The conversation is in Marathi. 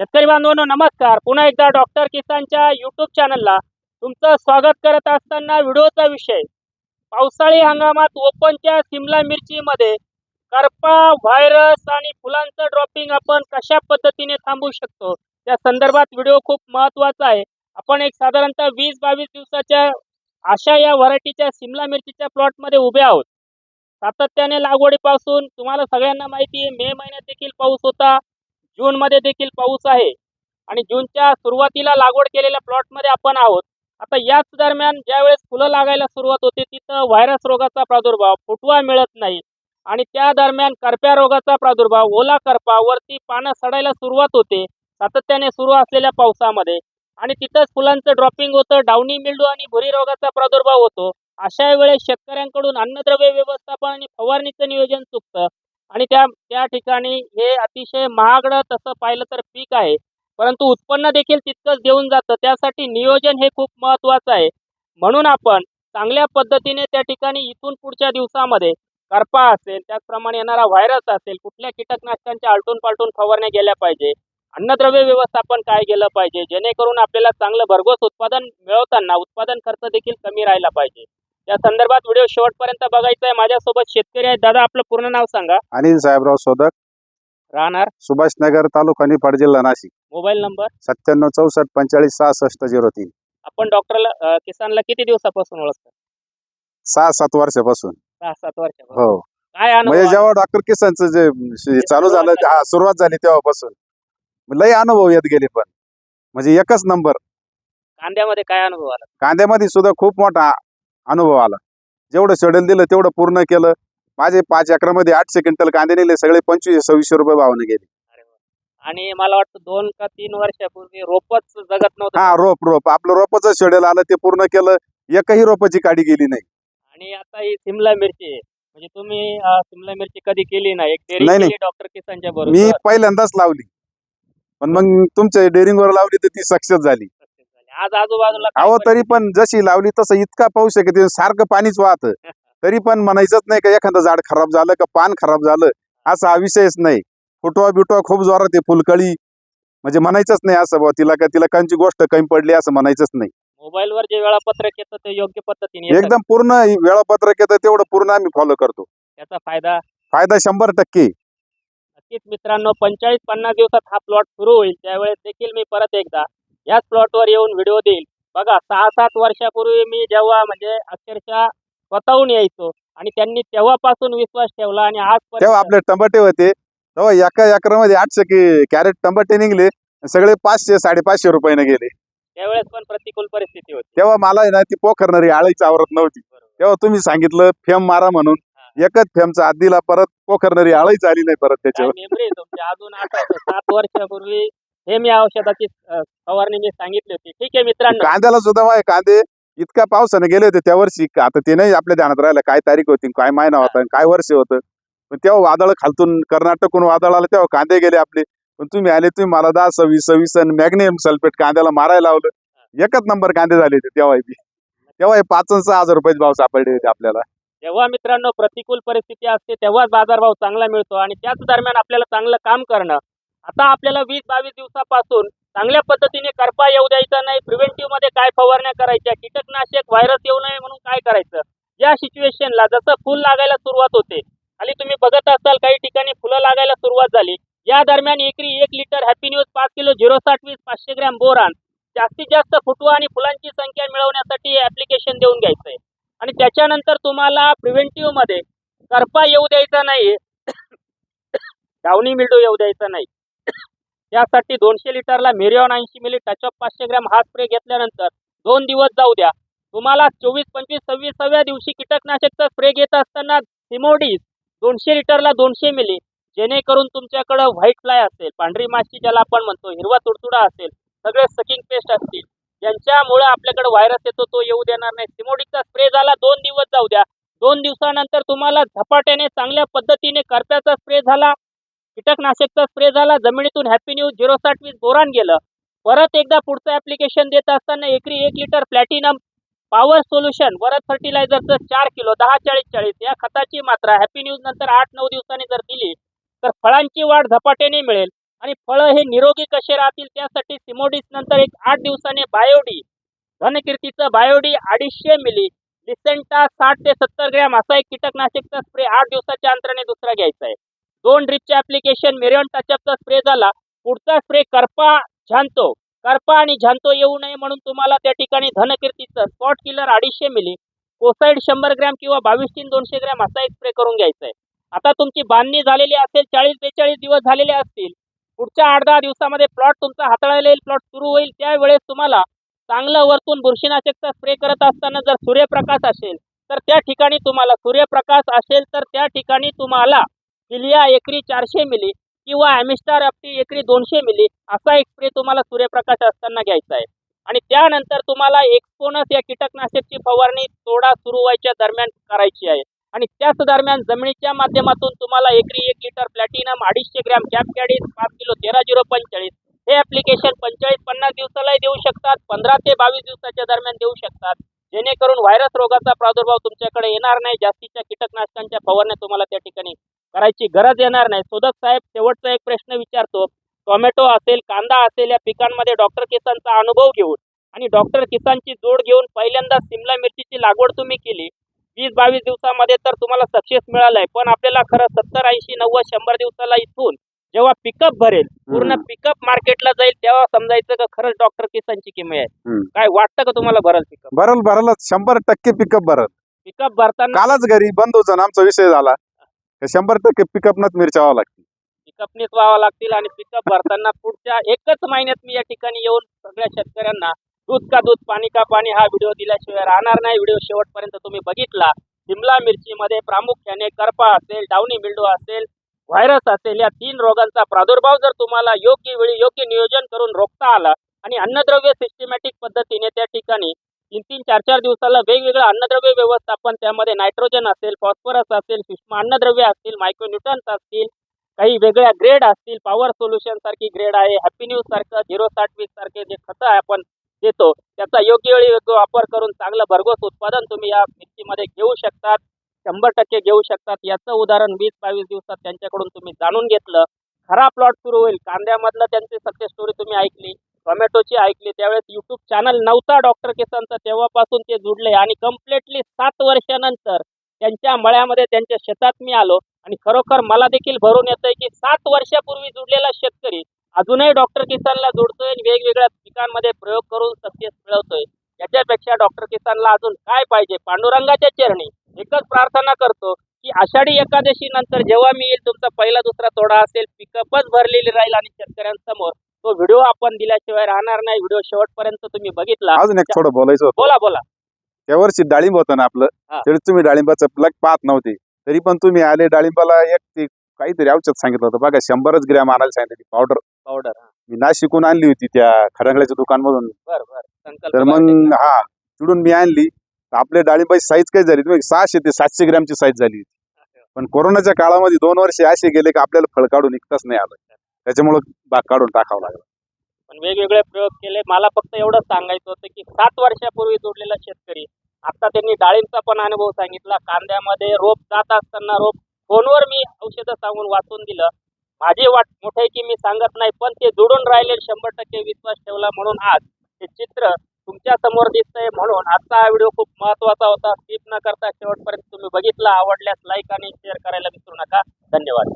शेतकरी बांधवांनो नमस्कार. पुन्हा एकदा डॉक्टर किसानच्या युट्यूब चॅनलला तुमचं स्वागत करत असताना व्हिडिओचा विषय. पावसाळी हंगामात ओपनच्या सिमला मिरचीमध्ये करपा व्हायरस आणि फुलांचं ड्रॉपिंग आपण कशा पद्धतीने थांबवू शकतो? त्या संदर्भात व्हिडिओ खूप महत्त्वाचा आहे. आपण एक साधारणतः वीस बावीस दिवसाच्या अशा या व्हरायटीच्या सिमला मिरचीच्या प्लॉटमध्ये उभे आहोत. सातत्याने लागवडीपासून तुम्हाला सगळ्यांना माहिती आहे मे महिन्यात देखील पाऊस होता. जून मध्ये देखील पाऊस आहे. आणि जूनच्या सुरुवातीला लागवड केलेल्या प्लॉटमध्ये आपण आहोत. आता याच दरम्यान ज्या वेळेस फुलं लागायला सुरुवात होते तिथं व्हायरस रोगाचा प्रादुर्भाव फुटवा मिळत नाही. आणि त्या दरम्यान करप्या रोगाचा प्रादुर्भाव ओला करपा वरती पानं सडायला सुरुवात होते सातत्याने सुरू असलेल्या पावसामध्ये. आणि तिथंच फुलांचं ड्रॉपिंग होतं डाऊनी मिल्डू आणि भुरी रोगाचा प्रादुर्भाव होतो. अशा वेळेस शेतकऱ्यांकडून अन्नद्रव्य व्यवस्थापन आणि फवारणीचं नियोजन चुकतं. आणि त्या त्या ठिकाणी हे अतिशय महागडं तसं पाहिलं तर पीक आहे. परंतु उत्पन्न देखील तितकंच देऊन जातं. त्यासाठी नियोजन हे खूप महत्त्वाचं आहे. म्हणून आपण चांगल्या पद्धतीने त्या ठिकाणी इथून पुढच्या दिवसामध्ये करपा असेल त्याचप्रमाणे येणारा व्हायरस असेल कुठल्या कीटकनाशकांच्या आलटून पालटून फवारण्या गेल्या पाहिजे अन्नद्रव्य व्यवस्थापन काय गेलं पाहिजे जेणेकरून आपल्याला चांगलं भरघोस उत्पादन मिळवताना उत्पादन खर्च देखील कमी राहिला पाहिजे. या संदर्भात व्हिडिओ शेवटपर्यंत बघायचा आहे माझ्यासोबत शेतकरी आहेत. दादा आपलं पूर्ण नाव सांगा. अनिल साहेबराव सोदक. राहणार? सुभाषनगर तालुका निफाड जिल्हा नाशिक. Mobile number? सत्त्याण्णव चौसष्ट पंचेचाळीस सहासष्ट झिरो तीन. आपण डॉक्टरला किसानला किती दिवसापासून ओळखतो? सहा सात वर्षापासून. सहा सात वर्ष हो. काय अनुभव म्हणजे? जेव्हा डॉक्टर किसानचं जे श- चालू झालं हा सुरुवात झाली तेव्हापासून. लय अनुभव येत गेले पण. म्हणजे एकच नंबर. कांद्यामध्ये काय अनुभव आला? कांद्यामध्ये सुद्धा खूप मोठा अनुभव आला. जेवढं शेड्यूल दिलं तेवढं पूर्ण केलं. माझे पाच एकरामध्ये आठशे क्विंटल कांदे निघले सगळे पंचवीस सव्वीसशे रुपये भावाने गेले. आणि मला वाटतं दोन का तीन वर्षापूर्वी रोपच जगत नव्हतं. हा रोप रोप. आपलं रोपाचं शेड्यूल आलं ते पूर्ण केलं. एकही रोपाची काडी गेली नाही. आणि आता ही सिमला मिरची म्हणजे तुम्ही सिमला मिरची कधी केली नाही? एक नाही, डॉक्टर किसानच्या मी बरोबर? पहिल्यांदाच लावली. पण मग तुमच्या डेअरिंगवर लावली तर ती सक्सेस झाली. आज आजूबाजूला काय अहो तरी? पण जशी लावली तसं इतका पाऊस आहे की ते सारखं पाणीच वाहत. तरी पण म्हणायचंच नाही का एखादं झाड खराब झालं का पान खराब झालं असा हा विषयच नाही. फुटवा बिटवा खूप जोरात आहे फुलकळी. म्हणजे म्हणायचंच नाही असं बुवा तिला का तिला कांची गोष्ट कमी पडली असं म्हणायचंच नाही. मोबाईलवर जे वेळापत्रक येतं ते योग्य पद्धतीने येतं. एकदम पूर्ण वेळापत्रक येतं तेवढं पूर्ण आम्ही फॉलो करतो. त्याचा फायदा? फायदा शंभर टक्के. नक्कीच मित्रांनो पंचेचाळीस पन्नास दिवसात हा प्लॉट सुरू होईल. त्यावेळेस देखील मी परत एकदा याच प्लॉटवर येऊन व्हिडिओ देईल. बघा सहा सात वर्षापूर्वी मी जेव्हा म्हणजे अक्षरशः स्वतःहून यायचो आणि त्यांनी तेव्हापासून विश्वास ठेवला आणि आज तेव्हा आपले टमाटे होते. तेव्हा एका एकरामध्ये आठशे की कॅरेट टमाटे निघले सगळे पाचशे साडेपाचशे रुपयाने गेले. त्यावेळेस पण प्रतिकूल परिस्थिती होती. तेव्हा मला ना ती पोखरणारी आळीच आवरत नव्हती. तेव्हा तुम्ही सांगितलं फेम मारा म्हणून. एकच फेमचा दिला परत पोखरणारी आळीच आली नाही परत त्याच्यावर. अजून आठवतं. सात वर्षापूर्वी हे मी औषधाची फवारणी मी सांगितली होती. ठीक आहे मित्रांनो. कांद्याला सुद्धा माय कांदे इतक्या पावसाने गेले होते त्या वर्षी. आता ते नाही आपल्या ध्यानात राहिलं. काय तारीख होती काय महिना होता काय वर्ष होतं. पण तेव्हा वादळ खालतून कर्नाटकून वादळ आलं तेव्हा कांदे गेले आपले. पण तुम्ही आले तुम्ही मला दहा सव्वीस सव्वीस आणि मॅग्नेशियम सल्फेट कांद्याला मारायला लावलं. एकच नंबर कांदे झाले होते तेव्हा बी. तेव्हा हे पाच सहा हजार रुपयाचे भाव सापडले होते आपल्याला. जेव्हा मित्रांनो प्रतिकूल परिस्थिती असते तेव्हाच बाजारभाव चांगला मिळतो आणि त्याच दरम्यान आपल्याला चांगलं काम करणं आता आपल्याला वीस बावीस दिवसापासून चांगल्या पद्धतीने करपा येऊ द्यायचा नाही प्रिव्हेंटिव्हमध्ये काय फवारण्या करायच्या कीटकनाशक व्हायरस येऊ नये म्हणून काय करायचं? या सिच्युएशनला जसं फुल लागायला सुरुवात होते खाली तुम्ही बघत असाल काही ठिकाणी फुलं लागायला सुरुवात झाली. या दरम्यान एकरी एक लिटर हॅपी न्यूज पाच किलो झिरो साठ वीस पाचशे ग्रॅम बोरान जास्तीत जास्त फुटवा आणि फुलांची संख्या मिळवण्यासाठी ऍप्लिकेशन देऊन घ्यायचं आहे आणि त्याच्यानंतर तुम्हाला प्रिव्हेंटिव्हमध्ये करपा येऊ द्यायचा नाही डावणी मिल्डो येऊ द्यायचा नाही. त्यासाठी दोनशे लिटरला मेरिऑन ऐंशी मिली टचअप पाचशे ग्रॅम हा स्प्रे घेतल्यानंतर दोन दिवस जाऊ द्या. तुम्हाला चोवीस पंचवीस सव्वीसाव्या दिवशी कीटकनाशकचा स्प्रे घेत असताना सिमोडीस दोनशे लिटरला दोनशे मिली जेणेकरून तुमच्याकडं व्हाईट फ्लाय असेल पांढरी माशी ज्याला आपण म्हणतो हिरवा तुडतुडा असेल सगळे सकिंग पेस्ट असतील. ज्यांच्यामुळे आपल्याकडे व्हायरस येतो तो येऊ देणार नाही. सिमोडिकचा स्प्रे झाला दोन दिवस जाऊ द्या. दोन दिवसानंतर तुम्हाला झपाट्याने चांगल्या पद्धतीने करप्याचा स्प्रे झाला. कीटकनाशकचा स्प्रे झाला जमिनीतून हॅपी न्यूज झिरो साठ वीस बोरान गेलं. परत एकदा पुढचं ऍप्लिकेशन देत असताना एकरी एक litre platinum power solution Varad फर्टिलायझरचं चार किलो दहा चाळीस चाळीस या खताची मात्रा हॅपी न्यूज नंतर आठ नऊ दिवसांनी जर दिली तर फळांची वाढ झपाट्याने मिळेल. आणि फळं हे निरोगी कसे राहतील त्यासाठी सिमोडिस नंतर एक आठ दिवसाने बायोडी धनकीर्तीचं बायोडी अडीचशे मिली लिसेंटा साठ ते सत्तर ग्रॅम असा एक कीटकनाशकचा स्प्रे आठ दिवसाच्या अंतराने दुसरा घ्यायचा आहे. दोन ड्रिपचे ऍप्लिकेशन मेरियन टचअपचा स्प्रे झाला. पुढचा स्प्रे करपा झांतो. करपा आणि झांतो येऊ नये म्हणून तुम्हाला त्या ठिकाणी धनकीर्तीचं स्पॉट किलर अडीचशे मिली कोसाईड शंभर ग्रॅम किंवा बावीस तीन दोनशे ग्रॅम असा एक स्प्रे करून घ्यायचा आहे आता तुमची बांधणी झालेली असेल चाळीस बेचाळीस दिवस झालेले असतील पुढच्या आठ दहा दिवसामध्ये प्लॉट तुमचा हाताळायला येईल प्लॉट सुरू होईल त्यावेळेस तुम्हाला चांगलं वरतून बुरशीनाशकचा स्प्रे करत असताना जर सूर्यप्रकाश असेल तर त्या ठिकाणी तुम्हाला सूर्यप्रकाश असेल तर त्या ठिकाणी तुम्हाला किलिया एकरी चारशे मिली किंवा ॲमिस्टार अप्टी एकरी दोनशे मिली असा एक स्प्रे तुम्हाला सूर्यप्रकाश असताना घ्यायचा आहे. आणि त्यानंतर तुम्हाला एक्सपोनस या कीटकनाशकची फवारणी तोडा सुरू व्हायच्या दरम्यान करायची आहे. आणि त्याच दरम्यान जमिनीच्या माध्यमातून तुम्हाला एकरी एक लिटर प्लॅटिनम अडीचशे ग्रॅम कॅप कॅडीज पाच किलो तेरा झिरो पंचेचाळीस हे ॲप्लिकेशन पंचेचाळीस पन्नास दिवसालाही देऊ शकतात पंधरा ते बावीस दिवसाच्या दरम्यान देऊ शकतात. जेणेकरून व्हायरस रोगाचा प्रादुर्भाव तुमच्याकडे येणार नाही जास्तीच्या कीटकनाशकांच्या फवारण्या तुम्हाला त्या ठिकाणी करायची गरज येणार नाही. सोदक साहेब शेवटचा एक प्रश्न विचारतो. टोमॅटो असेल कांदा असेल या पिकांमध्ये डॉक्टर किसानचा अनुभव घेऊन आणि डॉक्टर किसानची जोड घेऊन पहिल्यांदा सिमला मिरचीची लागवड तुम्ही केली. वीस बावीस दिवसामध्ये तर तुम्हाला सक्सेस मिळालाय. पण आपल्याला खरं सत्तर ऐंशी नव्वद शंभर दिवसाला इथून जेव्हा पिकअप भरेल पूर्ण. पिकअप मार्केटला जाईल तेव्हा समजायचं का खरंच डॉक्टर किसानची किंमत आहे. काय वाटतं का तुम्हाला भरल पिकअप भरल भरलच. शंभर टक्के पिकअप भरल. पिकअप भरताना कालच घरी बंद होतं आमचा विषय झाला. का शंभर टक्के पिकअपनच मिरच्यावा लागते पिकअपनीच व्हावं लागतील आणि पिकअप भरताना पुढच्या एकच महिन्यात मी या ठिकाणी येऊन सगळ्या शेतकऱ्यांना दूध का दूध पाणी का पाणी हा व्हिडिओ दिल्याशिवाय राहणार नाही. व्हिडिओ शेवटपर्यंत तुम्ही बघितला. सिमला मिरचीमध्ये प्रामुख्याने करपा असेल डावणी मिल्डो असेल व्हायरस असेल या तीन रोगांचा प्रादुर्भाव जर तुम्हाला योग्य वेळी योग्य नियोजन करून रोखता आला आणि अन्नद्रव्य सिस्टमॅटिक पद्धतीने त्या ठिकाणी तीन तीन चार चार दिवसाला वेगवेगळं अन्नद्रव्य व्यवस्थापन त्यामध्ये नायट्रोजन असेल फॉस्फरस असेल सूक्ष्म अन्नद्रव्य असतील मायक्रोन्युट्रन्स असतील काही वेगळ्या ग्रेड असतील पॉवर सोल्युशन सारखी ग्रेड आहे हॅपी न्यूज सारखं झिरो साठ वीस सारखे जे खतं आपण देतो त्याचा योग्य वेळी योग्य वापर करून चांगलं भरघोस उत्पादन तुम्ही या मिरचीमध्ये घेऊ शकतात शंभर टक्के घेऊ शकतात. याचं उदाहरण वीस बावीस दिवसात त्यांच्याकडून तुम्ही जाणून घेतलं. खरा प्लॉट सुरू होईल. कांद्यामधलं त्यांची सक्सेस स्टोरी तुम्ही ऐकली. टोमॅटोची ऐकली. त्यावेळेस युट्यूब चॅनल नव्हता डॉक्टर केसांचा. तेव्हापासून ते जुडले आणि कम्प्लिटली सात वर्षानंतर त्यांच्या मळ्यामध्ये त्यांच्या शेतात मी आलो. आणि खरोखर मला देखील भरून येतंय की सात वर्षापूर्वी जुडलेला शेतकरी अजूनही डॉक्टर किसानला जोडतोय आणि वेगवेगळ्या पिकांमध्ये प्रयोग करून सक्सेस मिळवतोय. याच्यापेक्षा डॉक्टर किसानला अजून काय पाहिजे? पांडुरंगाच्या चरणी एकच प्रार्थना करतो की आषाढी एकादशी नंतर जेव्हा मी येईल तुमचा पहिला दुसरा तोडा असेल पिकअपच भरलेली राहील आणि शेतकऱ्यांसमोर तो व्हिडिओ आपण दिल्याशिवाय राहणार नाही. व्हिडिओ शेवटपर्यंत तुम्ही बघितला. अजून एक थोडं बोलायचं होतं. बोला बोला. त्या वर्षी डाळिंब होतं ना आपलं हा. तरी तुम्ही डाळिंबाचं प्लग पाहत नव्हते. तरी पण तुम्ही आले डाळिंबाला एक ते काहीतरी औषध सांगितलं होतं. बघा शंभरच ग्रॅम आणायला सांगितली पावडर पावडर मी नाशिकून आणली होती त्या खरंगळ्याच्या दुकानमधून. बर बर. संकल्प तर मग हा तिकडून मी आणली. तर आपल्या डाळिंबाची साईज काय झाली तुम्ही सहाशे ते सातशे ग्रॅमची साईज झाली होती. पण कोरोनाच्या काळामध्ये दोन वर्ष असे गेले की आपल्याला फळ काढून निघताच नाही आलं. त्याच्यामुळं बाग काढून टाकावं लागलं. पण वेगवेगळे प्रयोग केले. मला फक्त एवढं सांगायचं होतं की सात वर्षापूर्वी जोडलेला शेतकरी आता त्यांनी डाळिंबचा पण अनुभव सांगितला. कांद्यामध्ये रोप जात असताना रोप फोनवर मी औषधं सांगून वाचून दिलं. माझी वाट मोठे आहे की मी सांगत नाही पण ते जोडून राहिले शंभर टक्के विश्वास ठेवला म्हणून आज हे चित्र तुमच्यासमोर दिसतंय म्हणून आजचा हा व्हिडिओ खूप महत्त्वाचा होता. स्किप न करता शेवटपर्यंत तुम्ही बघितला आवडल्यास लाईक आणि शेअर करायला विसरू नका. धन्यवाद.